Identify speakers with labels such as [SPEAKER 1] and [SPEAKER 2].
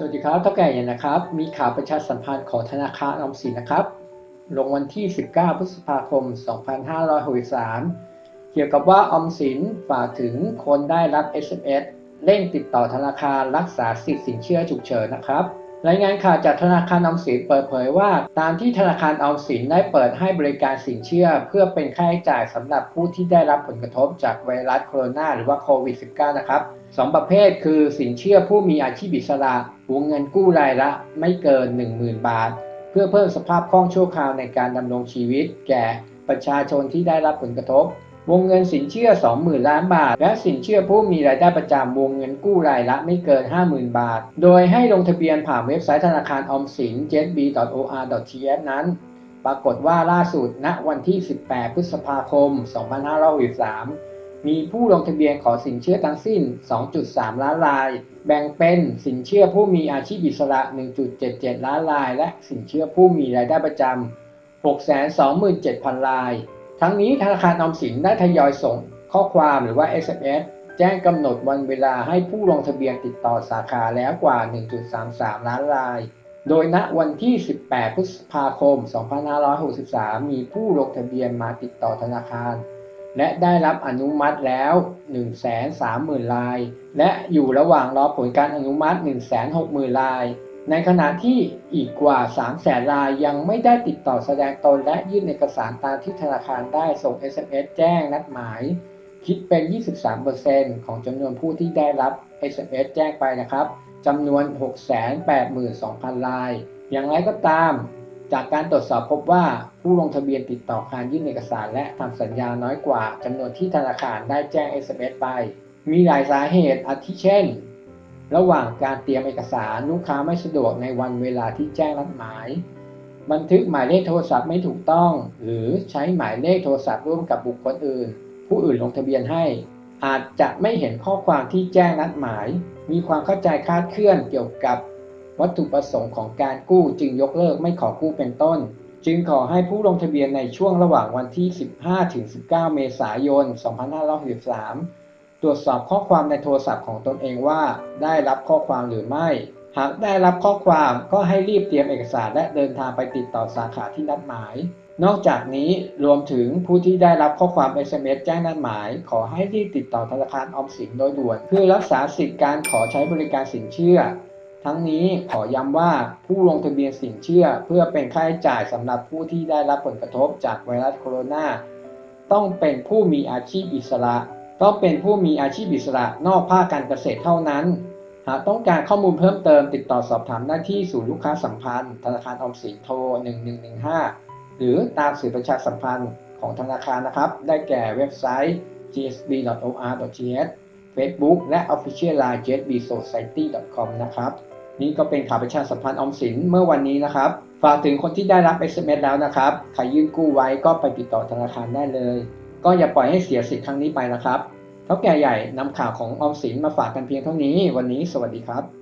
[SPEAKER 1] สวัสดีครับเท่าแก่เย็นนะครับ มีข่าวประชาสัมพันธ์ของธนาคารออมสินนะครับ ลงวันที่ 19 พฤษภาคม 2563 เกี่ยวกับว่าออมสินฝากถึงคนได้รับ SMS เร่งติดต่อธนาคารรักษาสิทธิสินเชื่อฉุกเฉินนะครับ รายงานข่าวจากธนาคารออมสินเปิดเผยว่า ตามที่ธนาคารออมสินได้เปิดให้บริการสินเชื่อ เพื่อเป็นค่าใช้จ่ายสำหรับผู้ที่ได้รับผลกระทบจากไวรัสโคโรนาหรือว่าโควิด -19 นะครับสองประเภทคือสินเชื่อผู้มีอาชีพอิสระวงเงินกู้รายละไม่เกิน 10,000 บาท เพื่อเพิ่มสภาพคล่องชั่วคราวในการดำรงชีวิต แก่ประชาชนที่ได้รับผลกระทบ วงเงินสินเชื่อ 20,000 ล้านบาท และสินเชื่อผู้มีรายได้ประจำวงเงินกู้รายละไม่เกิน 50,000 บาท โดยให้ลงทะเบียนผ่านเว็บไซต์ธนาคารออมสิน jetb.or.th นั้น ปรากฏว่าล่าสุดณวันที่ 18 พฤษภาคม 2563 มีผู้ลงทะเบียนขอสินเชื่อทั้งสิ้น 2.3 ล้านราย แบ่งเป็นสินเชื่อผู้มีอาชีพอิสระ 1.77 ล้านราย และสินเชื่อผู้มีรายได้ประจำ627,000 ราย ทั้งนี้ธนาคารออมสินได้ทยอยส่งข้อความหรือว่า SMS แจ้งกำหนดวันเวลาให้ผู้ลงทะเบียนติดต่อสาขาแล้วกว่า 1.33 ล้านราย โดยณวันที่ 18 พฤษภาคม 2563 มีผู้ลงทะเบียนมาติดต่อธนาคาร และได้รับอนุมัติแล้ว 130,000 ราย และอยู่ระหว่างรอผลการอนุมัติ 160,000 ราย ในขณะที่อีกกว่า300,000รายยังไม่ได้ติดต่อแสดงตนและยื่นเอกสารตามที่ธนาคารได้ส่ง SMS แจ้งนัดหมาย คิดเป็น 23%ของจำนวนผู้ที่ได้รับ SMS แจ้งไปนะครับจำนวน 682,000 ราย อย่างไรก็ตาม จากการตรวจสอบพบว่าผู้ลงทะเบียนติดต่อการยื่นเอกสารและทำสัญญาน้อยกว่าจำนวนที่ธนาคารได้แจ้ง SMS ไป มีหลายสาเหตุอาทิเช่น ระหว่างการเตรียมเอกสารลูกค้าไม่สะดวกในวันเวลาที่แจ้งนัดหมาย บันทึกหมายเลขโทรศัพท์ไม่ถูกต้อง หรือใช้หมายเลขโทรศัพท์ร่วมกับบุคคลอื่น ผู้อื่นลงทะเบียนให้ อาจจะไม่เห็นข้อความที่แจ้งนัดหมาย มีความเข้าใจคลาดเคลื่อนเกี่ยวกับ วัตถุประสงค์ของการกู้จึงยกเลิกไม่ขอกู้เป็นต้น จึงขอให้ผู้ลงทะเบียนในช่วงระหว่างวันที่ 15-19 เมษายน 2563 ตรวจสอบข้อความในโทรศัพท์ของตนเองว่า ได้รับข้อความหรือไม่ หากได้รับข้อความก็ให้รีบเตรียมเอกสารและเดินทางไปติดต่อสาขาที่นัดหมาย นอกจากนี้รวมถึงผู้ที่ได้รับข้อความ SMS แจ้งนัดหมาย ขอให้รีบติดต่อธนาคารออมสินโดยด่วน เพื่อรักษาสิทธิการขอใช้บริการสินเชื่อ ทั้งนี้ขอย้ำว่าผู้ลงทะเบียนสินเชื่อ เพื่อเป็นค่าใช้จ่ายสำหรับผู้ที่ได้รับผลกระทบจากไวรัสโคโรนาต้องเป็นผู้มีอาชีพอิสระ ต้องเป็นผู้มีอาชีพอิสระนอกภาคการเกษตรเท่านั้น หากต้องการข้อมูลเพิ่มเติมติดต่อสอบถามหน้าที่ศูนย์ลูกค้าสัมพันธ์ ธนาคารออมสินโทร 1115 หรือตามสื่อประชาสัมพันธ์ของธนาคารนะครับ ได้แก่เว็บไซต์ gsb.or.th Facebook และ Official Line gsbsociety.com นะครับ นี่ก็เป็นข่าวประชาสัมพันธ์ออมสินเมื่อวันนี้นะครับ ฝากถึงคนที่ได้รับ SMS แล้วนะครับ ใครยื่นกู้ไว้ก็ไปติดต่อธนาคารได้เลย ก็อย่าปล่อยให้เสียสิทธิ์ครั้งนี้ไปนะครับเท่าแก่ใหญ่นำข่าวของออมสินมาฝากกันเพียงเท่านี้ วันนี้สวัสดีครับ